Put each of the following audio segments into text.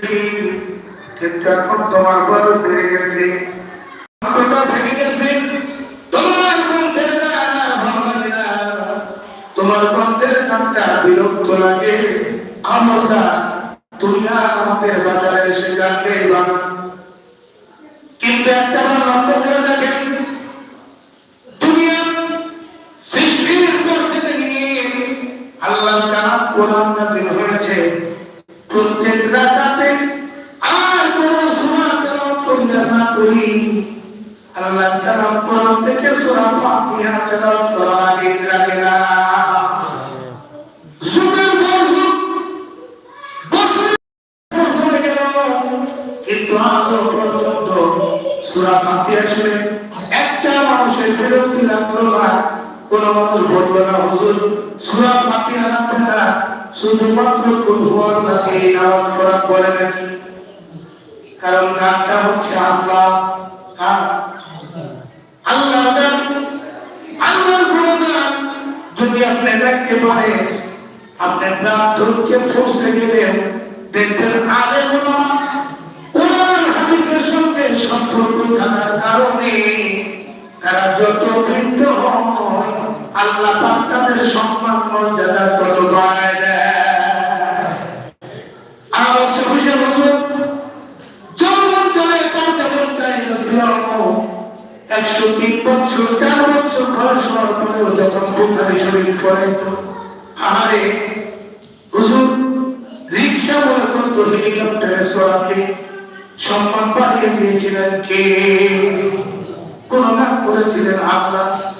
এসেছি কিন্তু এখন তোমার বড় বেড়ে গেছে। তোমার কণ্ঠের গান আর ভালো লাগে না। তোমার কণ্ঠের গানটা বিরক্ত লাগে। তুমি আর আমাদের বাজারে এসে না। কিন্তু একটা বার লক্ষ্য করে দেখেন, দুনিয়া সৃষ্টির পর নিয়ে আল্লাহ কালাম কোরআন নাযিল হয়েছে। প্রত্যেক রাকাতে আর কোন সূরা তেলাওয়াত করি না করি। আল্লাহ কালাম কোরআন থেকে সূরা ফাতিহা তেলাওয়াত করা লাগে লাগে না। কোন মানুষ বলল, না হুজুর, সূরা লাগবে না। শুধুমাত্র কুল হুয়াল্লাহি নামাজ পড়া পড়ে নাকি? কারণ গানটা হচ্ছে আল্লাহ। কার আল্লাহ গুণগান। যদি আপনি পৌঁছে গেলেন, দেখবেন আগে ওলামা কোরআন হাদিসের সঙ্গে সম্পর্ক থাকার কারণে তারা যত বৃদ্ধ হয় আল্লাহ পাক সম্মান মর্যাদা তত বাড়ায় আর বুঝে বুঝুন যৌবন একশো তিন বছর, চার বছর বয়স হওয়ার পরেও যখন বুখারি শরীর পড়ে, আহারে, হুজুর, রিক্সা মনে করতো হেলিকপ্টারে সোয়াকে সম্মান বাড়িয়ে দিয়েছিলেন কে? কোন নাম করেছিলেন আল্লাহ।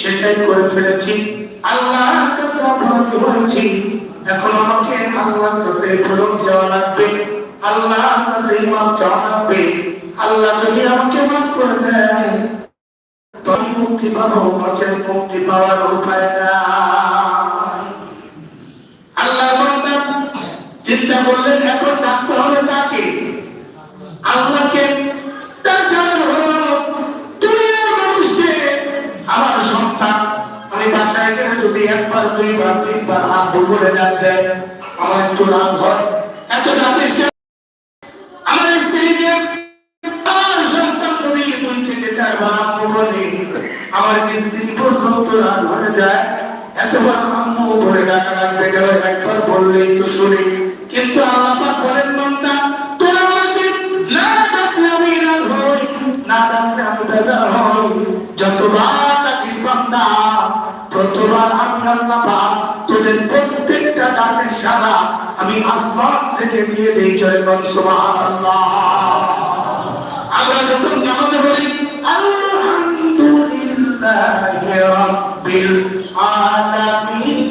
সেটাই করে ফেলেছি। আল্লাহর কাছে এখন আমাকে আল্লাহর কাছে ফেরত যাওয়া লাগবে। কাছে চাওয়া লাগবে। আল্লাহ যদি আমাকে মাফ করে দেয় তবে মুক্তি পাবো নচেত মুক্তি পাওয়ার উপায়। আল্লাহ চিন্তা করলেন, এখন ডাকতে একবার দুইবার তিনবার হাত বলে ডাক দেয় আমার একটু রাগ হয় এত আমার সন্তান দুই থেকে আমার স্ত্রী পর্যন্ত রাগ হয়ে যায় এতবার আম্মু ডাকা লাগবে একবার বললেই তো শুনি কিন্তু আল্লাহ বলেন আমাকে না না ডাকলে আমি বেজার হই। যতবার ততবার আমি আল্লাহ তোদের প্রত্যেকটা ডাকের সারা আমি আসমান থেকে দিয়ে দিই জয়গণ সুবহানাল্লাহ। আমরা যখন নামাজে বলি, আলহামদুলিল্লাহি রাব্বিল আলামিন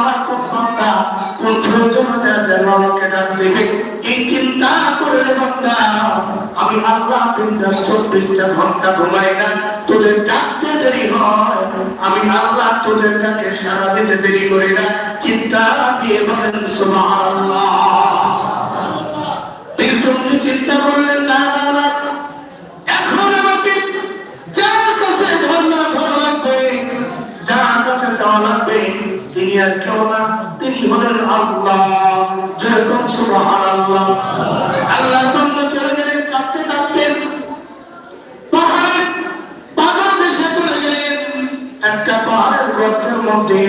কোন যেন আমাকে ডাক দেবে এই চিন্তা করে বান্দা আমি আল্লাহ তিনটা চব্বিশটা ঘণ্টা ঘুমাই না তোদের ডাকতে দেরি হয় আমি আল্লাহ তোদের ডাকে সারা দিতে দেরি করি না চিন্তা দিয়ে বলেন সুবহানাল্লাহ চিন্তা করলেন না এখন আমাকে যার কাছে ধরা লাগবে যার কাছে চাওয়া লাগবে তিনি আর কেউ না, তিনি হলেন আল্লাহ। যেরকম সুবহান আল্লাহ আল্লাহ সামনে চলে গেলেন, কাঁদতে কাঁদতে একটা পাহাড়ের গর্তের মধ্যে,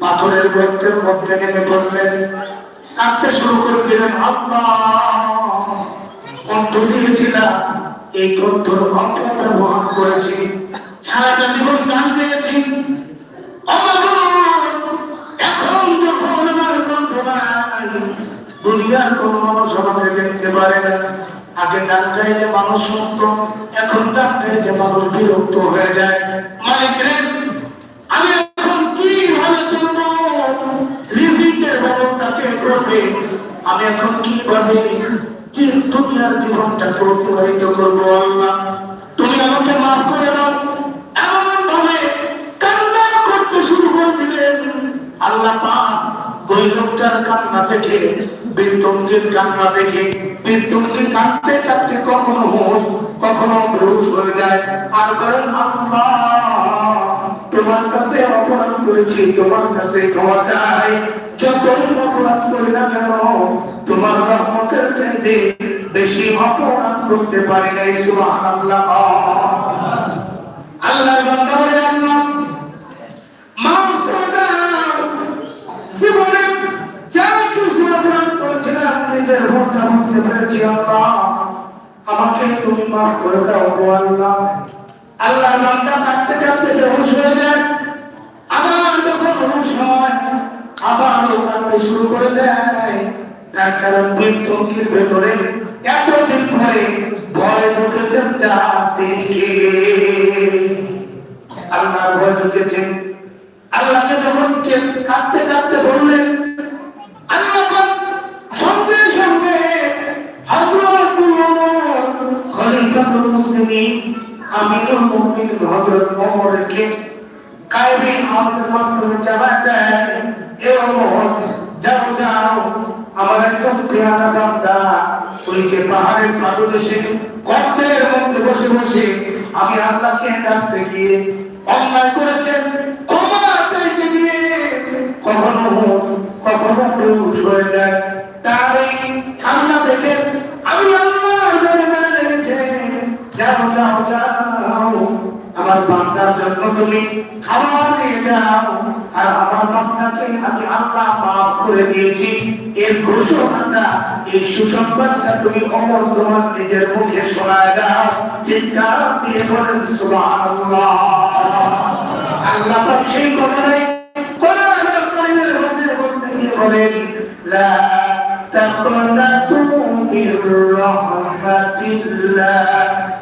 পাথরের গর্তের মধ্যে নেমে পড়লেন। কাঁদতে শুরু করে দিলেন, আল্লাহ। কণ্ঠ দিয়েছিলাম, এই কণ্ঠর কণ্ঠ ব্যবহার করেছি। সারাটা জীবন গান গেয়েছি। এখন যখন আমার কণ্ঠ নাই দুনিয়ার কোন মানুষ আমাকে দেখতে পারে না। আগে গান গাইলে মানুষ শুনত, এখন গান গাইলে মানুষ বিরক্ত হয়ে যায়। রে, আমি এখন কি ভাবে চলবো? রিজিকের ব্যবস্থা করবে? আমি এখন কীভাবে দুনিয়ার জীবনটাকে অতিবাহিত করব আল্লাহ? তুমি আমাকে মাফ করে দাও। এমন ভাবে কান্না করতে শুরু করে দিলেন। আল্লাহ পাক ওই লোকটার কান্না থেকে বীরতঙ্গির কান্না দেখে বীরতঙ্গির কাঁদতে কাঁদতে কখনো হোস কখনো বেহুশ হয়ে যায়। আর বলেন, আল্লাহ, তোমার কাছে অপরাধ করেছি, তোমার কাছে ক্ষমা চাই। যতই অপরাধ করি না কেন, তোমার রহমতের চাইতে বেশি অপরাধ করতে পারি নাই, সুবহানাল্লাহ। আল্লাহ বান্দা বলে আল্লাহ, মাফ করে দাও। নিজের ভুলটা বুঝতে পেরেছি, আল্লাহ। আমাকে তুমি মাফ করে দাও গো আল্লাহ। আল্লাহ বান্দা কাঁদতে কাঁদতে বেহুশ হয়ে যায়। আবার যখন হুশ হয় আবার কাঁদতে শুরু করে দেয়। তার কারণ মৃত্যুর ভেতরে? এতদিন পরে ভয় ঢুকেছেন জাতিকে আল্লাহ ভয় ঢুকেছেন আল্লাহকে যখন কাঁদতে কাঁদতে বললেন, আল্লাহ খলিফাতুল মুসলিমিন আমিরুল মুমিনিন, হযরত ওমরকে কায়বে আমাদের মাধ্যমে জানায় দেয়, এ ওমর যাও যাও, আমার একজন পেয়ারা বান্দা, ওই যে পাহাড়ের পাদদেশে গর্তের মধ্যে বসে বসে আমি আল্লাহকে ডাকতে গিয়ে অন্যায় করেছেন কখনো কখনো বেহুশ হয়ে যায়। তার এই কান্না দেখে আমার বান্দার জন্য তুমি খাবার নিয়ে যাও, আর আমার বান্দাকে আমি আল্লাহ মাফ করে দিয়েছি। এর ঘোষণাটা, এই সুসংবাদটা তুমি অমর তোমার নিজের মুখে শোনায় দাও চিৎকার দিয়ে বলেন, সুবহানাল্লাহ। আল্লাহ সেই কথাটাই কোরআনুল কারীমের ভাষায় বলতে গিয়ে বলেন, লা তাকনাতু মির রাহমাতিল্লাহ। ইন্নাল্লাহা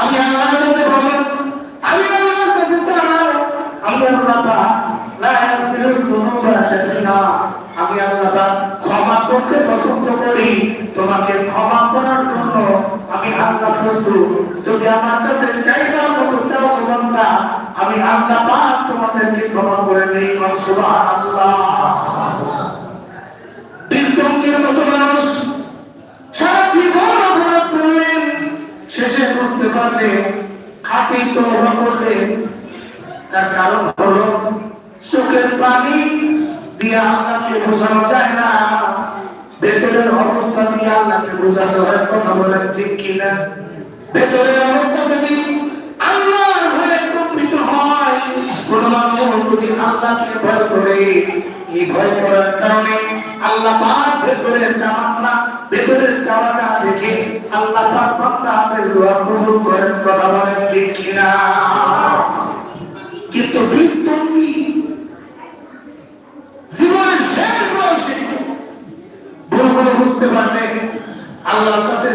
আমি আল্লাহর কাছে আমি আল্লাহর কাছে চাও আমি আল্লাহ পাক লা ইয়াগফিরু যুনুবা আমি আল্লাহ ক্ষমা করতে পছন্দ করি, তোমাকে ক্ষমা করার জন্য আমি আল্লাহ প্রস্তুত। যদি আমার কাছে চাও আমি আল্লাহ তোমাদেরকে ক্ষমা করে দেই সুবহানাল্লাহ। মতো মানুষ, সারা জীবন করতে পারলে খাতি তো করলে। তার কারণ হলো, চোখের পানি দিয়ে আল্লাহকে বোঝানো যায় না। ভেতরের অবস্থা দিয়ে আল্লাহকে বোঝানো হয় কথা বলেন ঠিক কিনা? ভেতরের অবস্থা যদি আল্লাহ ভয়ে কম্পিত হয়, কোন মানুষ যদি আল্লাহকে ভয় করে, এই ভয় করার কারণে আল্লাহ ভেতরের ভেতরের চাওয়াটা আল্লাহ দোয়া কবুল করেন, কথা বলেন কিনা? কিন্তু জীবনের শেষ বুঝতে পারবে আল্লাহর কাছে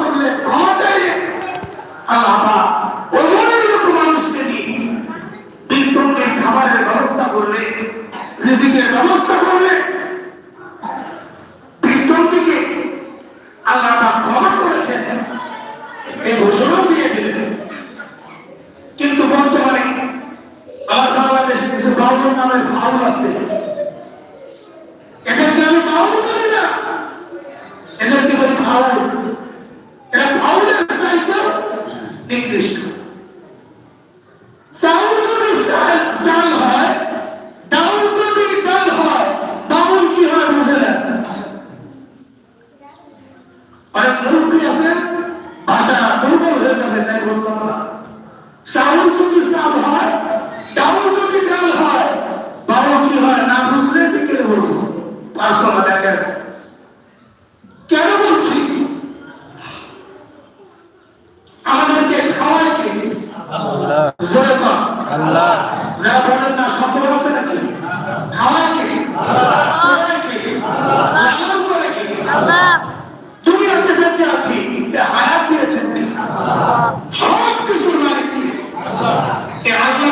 করলে ক্ষমা চাইলে আল্লাহ মানুষকে দিয়ে বৃত্তঙ্গের খাবারের ব্যবস্থা করলে, রিজিকের ব্যবস্থা করলে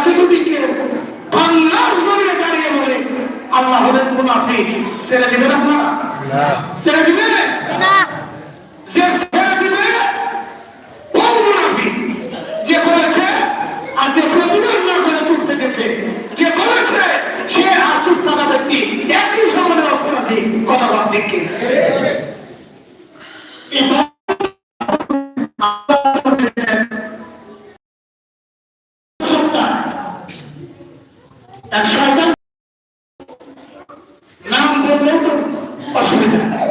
এতটুকুকে বাংলার জমিনে দাঁড়িয়ে বলে আল্লাহ হলেন মুনাফিক। ছেড়ে দেবেন আপনারা? ছেড়ে দিবেন? যে Gracias.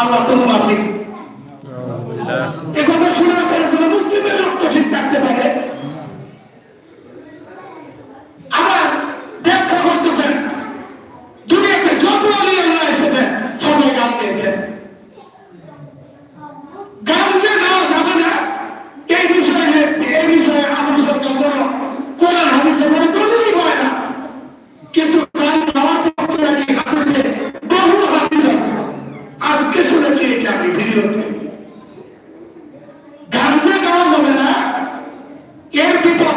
আল্লাহ তুমি মাফিক এগুলো শোনার পরে কোনো মুসলিমের রক্ত ঠিক থাকতে পারে।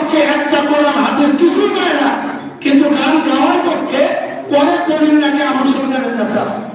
পক্ষে একটা কোরআন, হাদিস কিছুই পায় না। কিন্তু গান গাওয়ার পক্ষে পরের দলিল নাকি আমার সন্তানের আছে।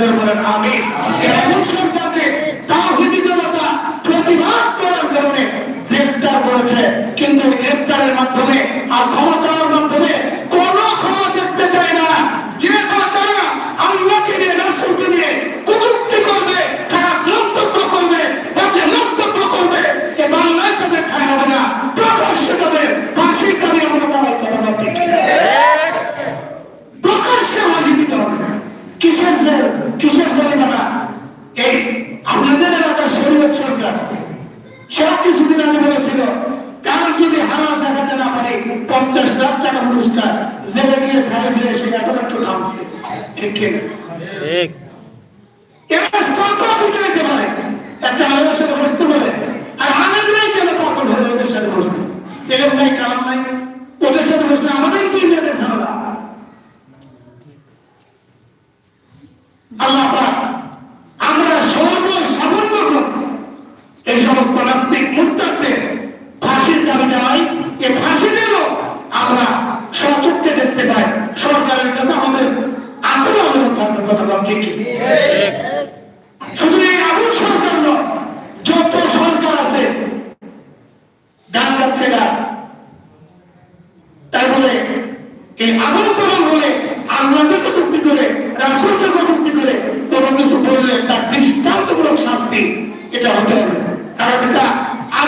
জোর বলেন আমি এমন সম্পর্কে